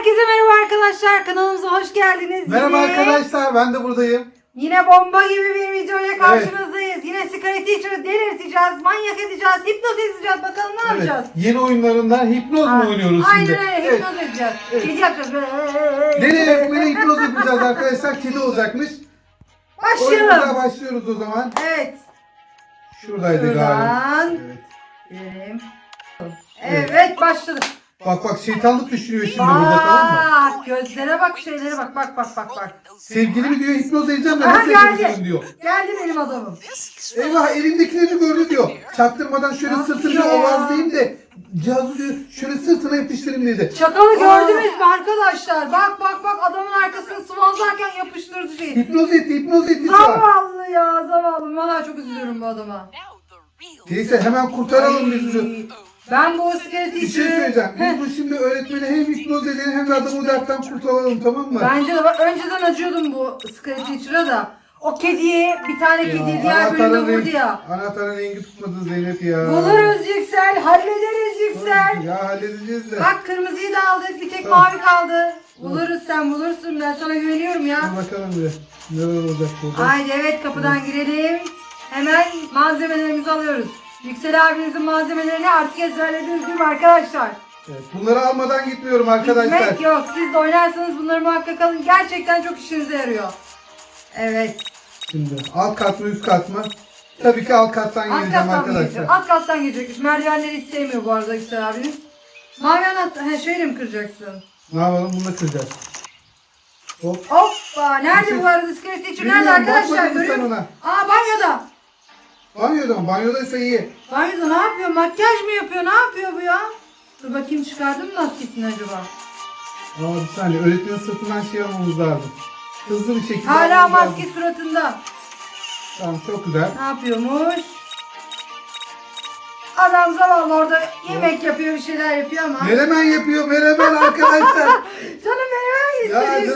Herkese merhaba arkadaşlar. Kanalımıza hoş geldiniz. Merhaba Yine- arkadaşlar ben de buradayım. Yine bomba gibi bir videoyla karşınızdayız. Yine Sky Teacher'ı delirteceğiz, manyak edeceğiz, hipnoz edeceğiz. Bakalım ne Evet, yapacağız? yeni oyunlarından hipnoz mu oynuyoruz Aynen şimdi? öyle Evet. hipnoz edeceğiz. Evet. Kedi yapacağız. yapımıyla hipnoz yapacağız arkadaşlar. Kedi olacakmış. Oyunumuza Başlayalım. başlıyoruz o zaman. Evet. Şuradaydı Şuradan. galiba. Evet. Evet. Evet başladık. Bak bak şeytanlık düşünüyor şimdi burada tamam mı? Bak gözlere bak şeylere bak bak bak bak bak. Sevgilimi diyor hipnoz edeceğim de Aha, nasıl geldi. yapabilirim diyor. Geldi benim adamım. Eyvah elimdekilerini gördü diyor. Çaktırmadan şöyle sırtını ya? ovazlayayım da cihazı diyor şöyle sırtına yapıştırayım dedi. Çakalı gördünüz mü arkadaşlar? Bak bak bak adamın arkasını sıvazlarken yapıştırdı şeyi. Hipnoz etti hipnoz etti şu an. Zavallı ya zavallı. Valla çok üzülüyorum bu adama. Neyse hemen kurtaralım biz bunu. Ben bu iskelet Bir şey söyleyeceğim. Biz bu şimdi öğretmeni hem hipnoz edelim hem de adamı dertten kurtaralım tamam mı? Bence de bak önceden acıyordum bu Scarlet Teacher'a da. O kediye bir tane kediye diğer bölümde anahtarın vurdu rengi- ya. Anahtarın rengi tutmadı Zeynep ya. Buluruz Yüksel, hallederiz Yüksel. Ya halledeceğiz de. Bak kırmızıyı da aldık, bir tek Tamam. mavi kaldı. Buluruz sen bulursun, ben sana güveniyorum ya. Dur bakalım bir. Neler olacak burada. Haydi evet kapıdan girelim. Hemen malzemelerimizi alıyoruz. Yüksel abinizin malzemelerini artık ezberlediniz değil mi arkadaşlar? Evet, bunları almadan gitmiyorum arkadaşlar. Gitmek yok. Siz de oynarsanız bunları muhakkak alın. Gerçekten çok işinize yarıyor. Evet. Şimdi alt kat mı üst kat mı? Tabii ki alt kattan Alt geleceğim kattan arkadaşlar. gelecek. Alt kattan gelecekmiş. Merdivenleri istemiyor bu arada Yüksel abiniz. Mavi anahtar. He şöyle mi kıracaksın? Ne yapalım bunu da kıracağız. Hop. Hoppa. Nerede bu arada iskelet teacher? Nerede arkadaşlar? Görüyor musun? Aa banyoda. Banyoda mı? Banyodaysa iyi. Banyoda ne yapıyor? Makyaj mı yapıyor? Ne yapıyor bu ya? Dur bakayım çıkardı mı maskesini acaba? Ama bir saniye öğretmenin sırtından şey almamız lazım. Hızlı bir şekilde Hala almamız maske lazım. suratında. Tamam çok güzel. Ne yapıyormuş? Adam zavallı orada yemek yapıyor, bir şeyler yapıyor ama. Menemen yapıyor menemen arkadaşlar. Canım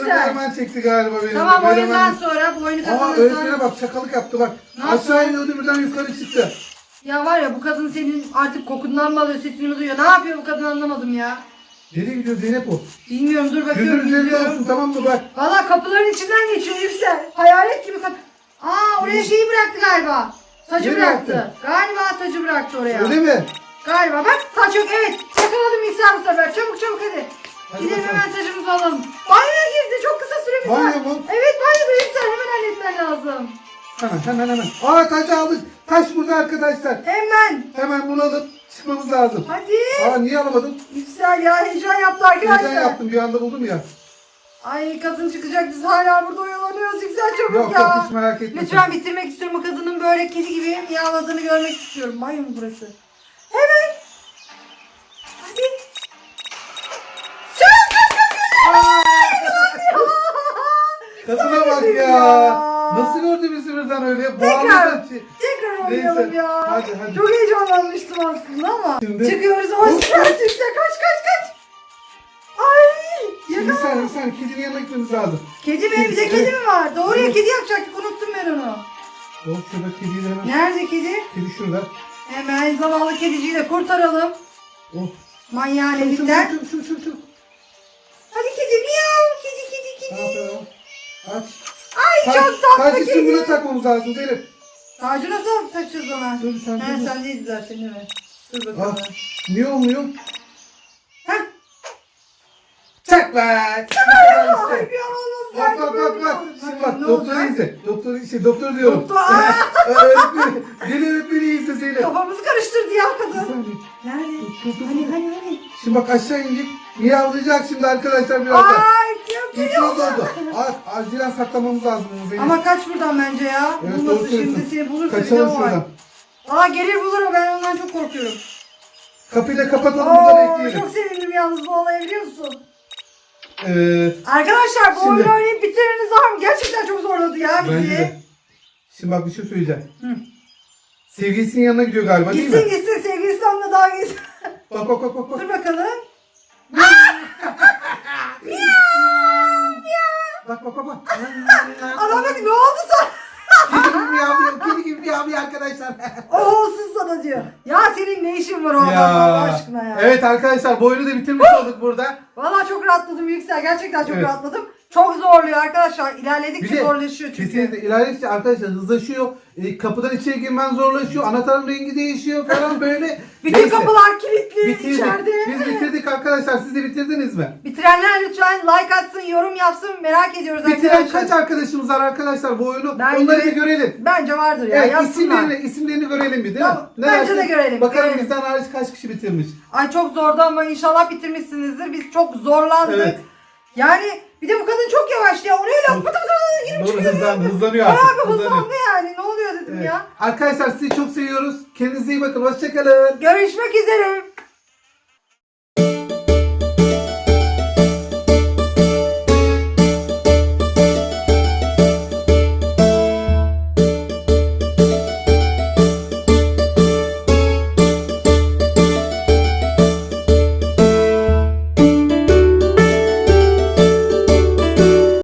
Yüksel. menemen çekti galiba benim. Tamam Menemen- oyundan sonra bu oyunu Aa kazanırsan. öğretmene bak çakalık yaptı bak. Ne yaptı? Aşağı iniyordu birden yukarı çıktı. Ya var ya bu kadın senin artık kokundan mı alıyor sesini mi duyuyor? Ne yapıyor bu kadın anlamadım ya. Nereye gidiyor Zeynep o? Bilmiyorum dur bakıyorum. Gözün üzerinde izliyorum. olsun tamam mı bak. Valla kapıların içinden geçiyor Yüksel. Hayalet gibi kapı. Aa oraya şeyi bıraktı galiba. Tacı Ne bıraktı. bıraktı? Galiba tacı bıraktı oraya. Öyle mi? Galiba bak taç yok evet. Yakaladım Yüksel bu sefer. Çabuk çabuk hadi. Hadi Gidelim bakalım. hemen tacımızı alalım. Banyoya girdi çok kısa süremiz var. Banyo mu? Evet banyoda Yüksel hemen halletmen lazım. Hemen hemen hemen. Aa tacı aldık. Taş burada arkadaşlar. Hemen. Hemen bunu alıp çıkmamız lazım. Hadi. Aa niye alamadım? Yüksel ya heyecan yaptı arkadaşlar. Neden yaptım bir anda buldum ya. Ay kadın çıkacak biz hala burada oyalanıyoruz Yüksel çabuk Yok ya. yok hiç merak etme. Lütfen bitirmek istiyorum o kadının böyle kedi gibi miyavladığını görmek istiyorum. Banyo mu burası? Hemen. Ya. Nasıl gördü bizi birden öyle? Tekrar. Boğazından çi- Tekrar oynayalım Neyse, ya. hadi, hadi. Çok heyecanlanmıştım aslında ama. Şimdi- Çıkıyoruz. Hoş geldin. Kaç kaç kaç. Ay. Şimdi Yakala. sen, sen kedinin yanına gitmemiz lazım. Kedi mi? Bir de kedi mi var? Doğru ya kedi yapacaktık. Unuttum ben onu. Oh şurada kediyi de hemen. Nerede kedi? Kedi şurada. Hemen zavallı kediciyi de kurtaralım. Oh. Manyağın Çabuk elinden. çabuk çabuk çabuk çabuk. Hadi kedi miyav. Kedi çok tatlı Sadece kedi. sümbüle takmamız lazım Zeynep. Tacı nasıl takacağız ona? Dur sen Ha, dur. sen değil zaten evet. Dur bakalım. Ah, niye olmuyor? Heh. Tak lan. Ay bir an olmaz. Bak bak bak bak. Şimdi bak doktor izle. Doktor işte doktor diyorum. Doktor. Aa, ee, öğretmeni. Deli öğretmeni izle Zeynep. kafamızı karıştırdı ya kadın. Nerede? Hani hani hani. Şimdi bak aşağı indik. Miyavlayacak şimdi arkadaşlar birazdan. Aa 200 oldu. Az, acilen saklamamız lazım bunu Zeynep. Ama kaç buradan bence ya. Evet, doğru Bulması şimdi seni bulursa bir de o var. şuradan. Aa gelir bulur o ben ondan çok korkuyorum. Kapıyı da kapatalım burada bekleyelim. çok sevindim yalnız bu olaya biliyor musun? Evet. Arkadaşlar bu Şimdi- oyunu oynayıp bitirmeniz var mı? Gerçekten çok zorladı ya bizi. Şimdi bak bir şey söyleyeceğim. Hı. Sevgilisinin yanına gidiyor galiba değil mi? gitsin gitsin sevgilisi onunla daha gitsin. Bak bak bak bak. bak. Dur bakalım. Bak ne oldu sana? Kedi gibi miyavlıyor. Kedi gibi miyavlıyor arkadaşlar. O olsun sana diyor. Ya senin ne işin var o adamla Allah aşkına ya. Evet arkadaşlar bu oyunu da bitirmiş olduk burada. Valla çok rahatladım Yüksel. Gerçekten çok Evet. rahatladım. Çok zorluyor arkadaşlar. İlerledikçe Bir de zorlaşıyor çünkü. Kesinlikle ilerledikçe arkadaşlar hızlaşıyor. E, kapıdan içeri girmen zorlaşıyor. Anahtarın rengi değişiyor falan böyle. Bütün Neyse, kapılar kilitli bitirdik. içeride. Biz bitirdik arkadaşlar. Siz de bitirdiniz mi? Bitirenler lütfen like atsın, yorum yapsın. Merak ediyoruz Bitiren arkadaşlar. kaç arkadaşımız var arkadaşlar bu oyunu? Bence- Onları bir görelim. Bence vardır ya. Evet yazsınlar. isimlerini, isimlerini görelim bir değil Tamam, mi? Ne bence de dersin? görelim, Bakalım görelim. bizden hariç kaç kişi bitirmiş. Ay çok zordu ama inşallah bitirmişsinizdir. Biz çok zorlandık. Evet. Yani bir de bu kadın çok yavaş ya. O ne öyle pıtı pıtı pıtı girip Doğru çıkıyor. hızlan, hızlanıyor Bayağı artık. bir hızlanıyor. hızlandı yani. Ne oluyor dedim Evet. ya. Arkadaşlar sizi çok seviyoruz. Kendinize iyi bakın. Hoşçakalın. Görüşmek üzere.